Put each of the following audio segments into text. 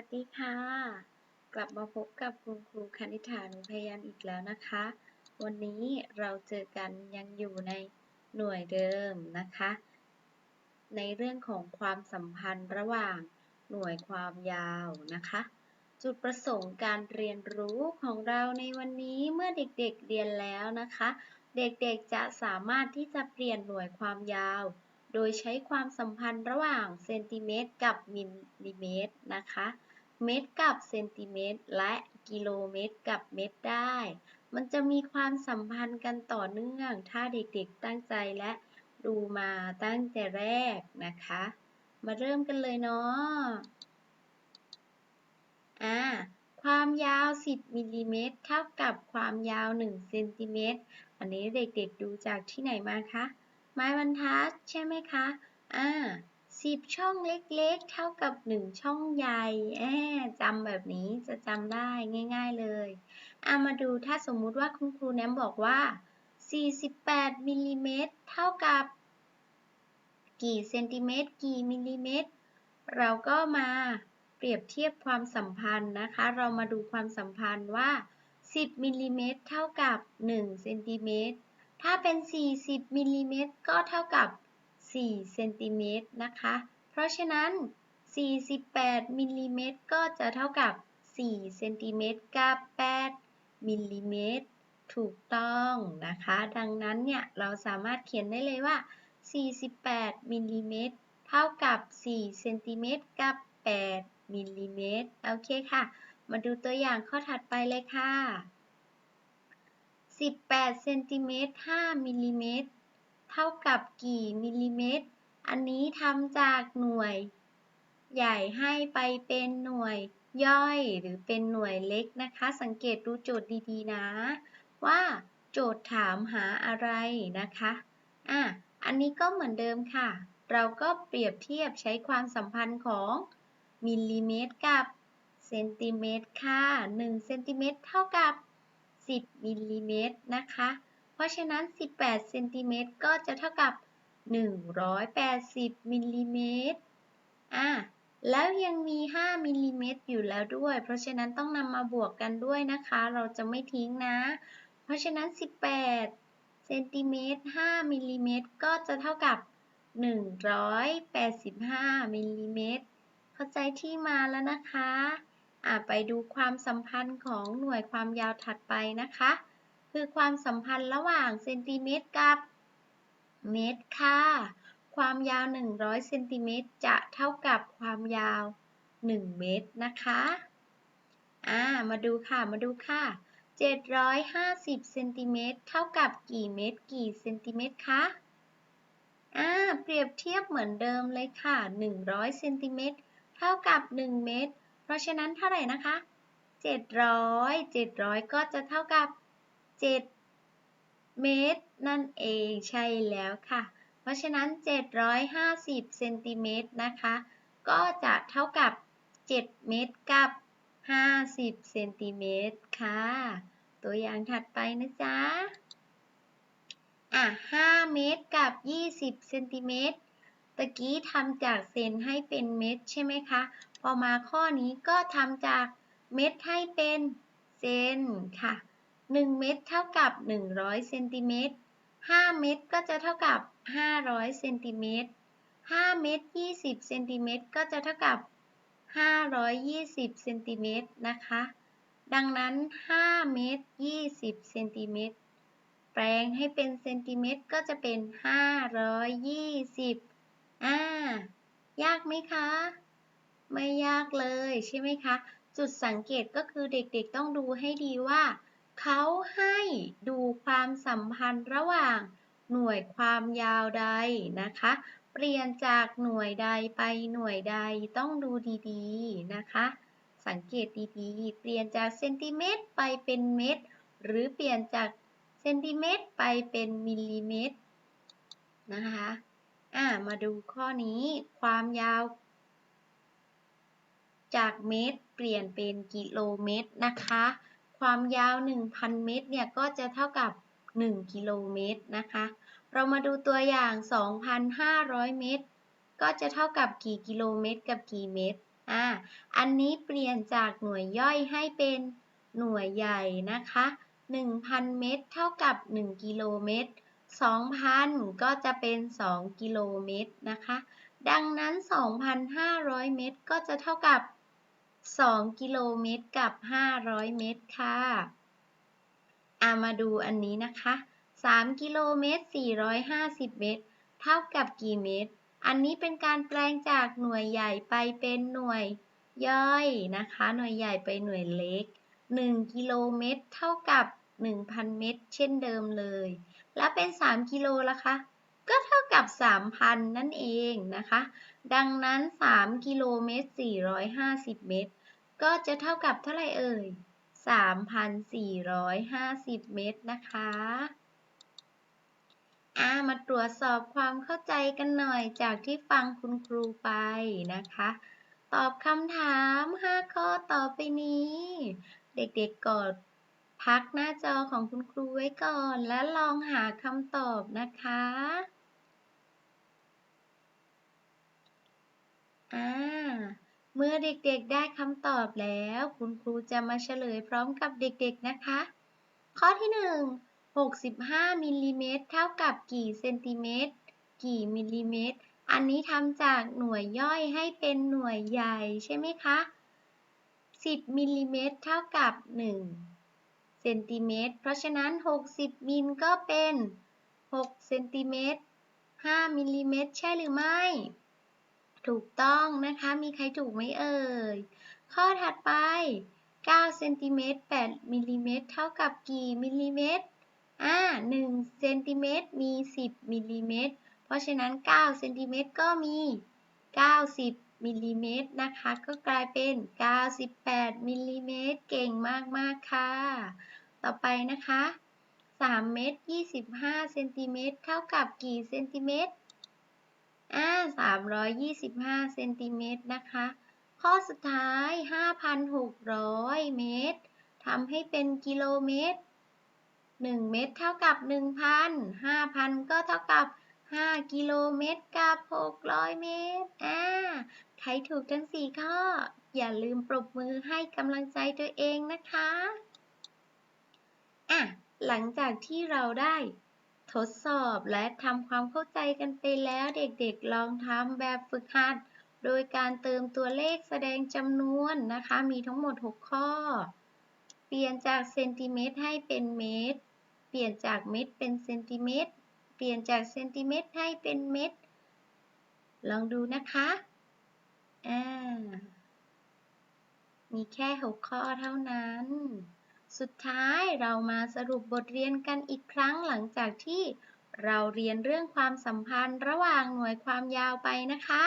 ัสดีค่ะ กลับมาพบกับคุณครูคณิษฐานุพยันอีกแล้วนะคะ วันนี้เราเจอกันยังอยู่ในหน่วยเดิมนะคะ ในเรื่องของความสัมพันธ์ระหว่างหน่วยความยาวนะคะ จุดประสงค์การเรียนรู้ของเราในวันนี้เมื่อเด็กๆเรียนแล้วนะคะ เด็กๆจะสามารถที่จะเปลี่ยนหน่วยความยาวโดยใช้ความสัมพันธ์ระหว่างเซนติเมตรกับมิลลิเมตรนะคะ เมตรกับเซนติเมตร และกิโลเมตรกับเมตรได้ มันจะมีความสัมพันธ์กันต่อเนื่อง ถ้าเด็กๆตั้งใจและดูมาตั้งแต่แรกนะคะ มาเริ่มกันเลยเนาะอ่าความยาว 10มิลลิเมตรเท่ากับความยาว 1 เซนติเมตร อันนี้เด็กๆดูจากที่ไหนมาคะ ไม้บรรทัดใช่ไหมคะ อ่า 10 ช่องเล็กๆ เท่ากับ 1 ช่องใหญ่แอบจำแบบนี้จะจำได้ง่าย ๆเลยเอามาดูถ้าสมมุติว่าคุณครูแนมบอกว่า 48มิลลิเมตรเท่ากับ กี่เซนติเมตร กี่มิลลิเมตร เราก็มาเปรียบเทียบความสัมพันธ์นะคะ เรามาดูความสัมพันธ์ว่า 10มิลลิเมตรเท่ากับ1เซนติเมตร ถ้าเป็น 40มิลลิเมตรก็เท่ากับ 4เซนติเมตรนะคะ เพราะฉะนั้น 48มิลลิเมตรก็จะเท่ากับ4เซนติเมตรกับ 8มิลลิเมตรถูกต้องนะคะ ดังนั้นเนี่ยเราสามารถเขียนได้เลยว่า 48มิลลิเมตรเท่ากับ4เซนติเมตรกับ 8มิลลิเมตรโอเคค่ะ มาดูตัวอย่างข้อถัดไปเลยค่ะ 18เซนติเมตร5มิลลิเมตร เท่ากับกี่มิลลิเมตร อันนี้ทำจากหน่วย ใหญ่ให้ไปเป็นหน่วยย่อยหรือเป็นหน่วยเล็กนะคะ สังเกตดูโจทย์ดีๆ นะ ว่าโจทย์ถามหาอะไรนะคะอะอันนี้ก็เหมือนเดิมค่ะ เราก็เปรียบเทียบใช้ความสัมพันธ์ของมิลลิเมตรกับเซนติเมตรค่ะ1เซนติเมตรเท่ากับ 10มิลลิเมตรนะคะ ราะฉะนั้น 18เซนติเมตรก็จะเท่ากับ 180มิลลิเมตรอะแล้วยังมี 5มิลลิเมตรอยู่แล้วด้วย เพราะฉะนั้นต้องนำมาบวกกันด้วยนะคะ เราจะไม่ทิ้งนะ เพราะฉะนั้น 18เซนติเมตร5มิลลิเมตรก็จะเท่ากับ 185มิลลิเมตรเข้าใจที่มาแล้วนะคะอะไปดูความสัมพันธ์ของหน่วยความยาวถัดไปนะคะ คือความสัมพันธ์ระหว่างเซนติเมตรกับเมตรค่ะ ความยาว 100เซนติเมตรจะเท่ากับความยาว 1 เมตรนะคะอ่ามาดูค่ะ มาดูค่ะ 750เซนติเมตรเท่ากับกี่เมตร กี่เซนติเมตรคะอ่าเปรียบเทียบเหมือนเดิมเลยค่ะ 100เซนติเมตรเท่ากับ 1 เมตร เพราะฉะนั้นเท่าไหร่นะคะ 700 700 ก็จะเท่ากับ 7 เมตร นั่นเองใช่แล้วค่ะ เพราะฉะนั้น 750เซนติเมตรนะคะ ก็จะเท่ากับ 7 เมตรกับ 50เซนติเมตรค่ะ ตัวอย่างถัดไปนะจ๊ะอะ 5 เมตรกับ 20เซนติเมตรตะกี้ทำจากเซนให้เป็นเมตรใช่ไหมคะ พอมาข้อนี้ก็ทำจากเมตรให้เป็นเซนค่ะ 1 เมตรเท่ากับ 100เซนติเมตร5เมตรก็จะเท่ากับ 500เซนติเมตร5เมตร20เซนติเมตรก็จะเท่ากับ 520เซนติเมตรนะคะ ดังนั้น 5 เมตร 20เซนติเมตร แปลงให้เป็นเซนติเมตรก็จะเป็น 520อ่ายากไหมคะ ไม่ยากเลยใช่ไหมคะ จุดสังเกตก็คือเด็กๆต้องดูให้ดีว่า เขาให้ดูความสัมพันธ์ระหว่างหน่วยความยาวใดนะคะ เปลี่ยนจากหน่วยใดไปหน่วยใดต้องดูดีๆนะคะ สังเกตดีๆ เปลี่ยนจากเซนติเมตรไปเป็นเมตร หรือเปลี่ยนจากเซนติเมตรไปเป็นมิลลิเมตรนะคะอ่ามาดูข้อนี้ความยาว จากเมตรเปลี่ยนเป็นกิโลเมตรนะคะ ความยาว 1,000 เมตรเนี่ยก็จะเท่ากับ 1 กิโลเมตรนะคะ เรามาดูตัวอย่าง 2,500 เมตร ก็จะเท่ากับกี่กิโลเมตรกับกี่เมตร อ่า อันนี้เปลี่ยนจากหน่วยย่อยให้เป็นหน่วยใหญ่นะคะ 1,000 เมตรเท่ากับ 1 กิโลเมตร 2,000 ก็จะเป็น 2 กิโลเมตรนะคะ ดังนั้น 2,500 เมตรก็จะเท่ากับ 2กิโลเมตรกับ500เมตรค่ะอามาดูอันนี้นะคะ3กิโลเมตร450เมตร เท่ากับกี่เมตร อันนี้เป็นการแปลงจากหน่วยใหญ่ไปเป็นหน่วยย่อยนะคะ หน่วยใหญ่ไปหน่วยเล็ก1กิโลเมตรเท่ากับ1,000เมตร เช่นเดิมเลย แล้วเป็น3กิโลละคะ ก็เท่ากับ3,000นั่นเองนะคะ ดังนั้น 3 กิโลเมตร 450 เมตร ก็จะเท่ากับเท่าไหร่เอ่ย 3,450 เมตรนะคะอามาตรวจสอบความเข้าใจกันหน่อยจากที่ฟังคุณครูไปนะคะ ตอบคำถาม 5 ข้อต่อไปนี้ เด็กๆกดพักหน้าจอของคุณครูไว้ก่อน และลองหาคำตอบนะคะ อ่า เมื่อเด็กๆได้คำตอบแล้ว คุณครูจะมาเฉลยพร้อมกับเด็กๆนะคะ ข้อที่1 65มิลลิเมตรเท่ากับกี่เซนติเมตร กี่มิลลิเมตร อันนี้ทำจากหน่วยย่อยให้เป็นหน่วยใหญ่ใช่ไหมคะ 10มิลลิเมตรเท่ากับ 1 เซนติเมตร เพราะฉะนั้น 60มิลก็เป็น6เซนติเมตร5มิลลิเมตรใช่หรือไม่ ถูกต้องนะคะ มีใครถูกไหมเอ่ย ข้อถัดไป 9เซนติเมตร8มิลลิเมตรเท่ากับกี่มิลลิเมตร อ่า1เซนติเมตรมี 10มิลลิเมตร เพราะฉะนั้น9เซนติเมตรก็มี 90มิลลิเมตรนะคะ ก็กลายเป็น 98มิลลิเมตร เก่งมาก ๆ ค่ะ ต่อไปนะคะ3เมตร25เซนติเมตรเท่ากับกี่เซนติเมตร อ่า325เซนติเมตรนะคะ ข้อสุดท้าย5,600เมตรทำให้เป็นกิโลเมตร1เมตรเท่ากับ1,000 5,000ก็เท่ากับ5กิโลเมตรกับ600เมตร อ่า ใครถูกทั้ง4ข้อ อย่าลืมปรบมือให้กำลังใจตัวเองนะคะ อะ หลังจากที่เราได้ ทดสอบและทำความเข้าใจกันไปแล้วเด็กๆ ลองทำแบบฝึกหัด โดยการเติมตัวเลขแสดงจำนวนนะคะ มีทั้งหมด 6 ข้อ เปลี่ยนจากเซนติเมตรให้เป็นเมตร เปลี่ยนจากเมตรเป็นเซนติเมตร เปลี่ยนจากเซนติเมตรให้เป็นเมตร ลองดูนะคะ อ่า มีแค่ 6 ข้อเท่านั้น สุดท้ายเรามาสรุปบทเรียนกันอีกครั้งหลังจากที่เราเรียนเรื่องความสัมพันธ์ระหว่างหน่วยความยาวไปนะคะ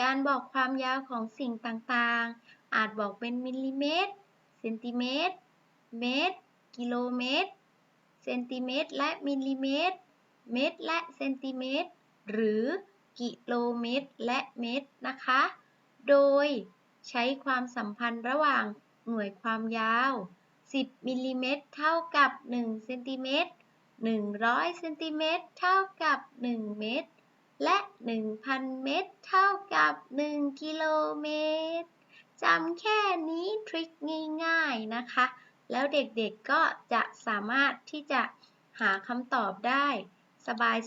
การบอกความยาวของสิ่งต่างๆ อาจบอกเป็นมิลลิเมตร เซนติเมตร เมตร กิโลเมตร เซนติเมตร และมิลลิเมตร เมตร และเซนติเมตร หรือกิโลเมตร และเมตรนะคะ โดยใช้ความสัมพันธ์ระหว่าง หน่วยความยาว 10มิลลิเมตรเท่ากับ1เซนติเมตร100เซนติเมตรเท่ากับ 1 เมตร และ 1,000 เมตร เท่ากับ 1 กิโลเมตรจำแค่นี้ทริคง่ายๆนะคะ แล้วเด็กๆก็จะสามารถที่จะหาคำตอบได้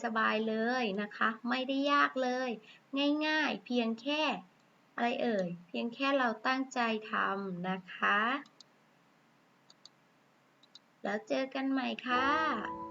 สบายๆเลยนะคะ ไม่ได้ยากเลย ง่ายๆ เพียงแค่ อะไรเอ่ย เพียงแค่เราตั้งใจทำนะคะ แล้วเจอกันใหม่ค่ะ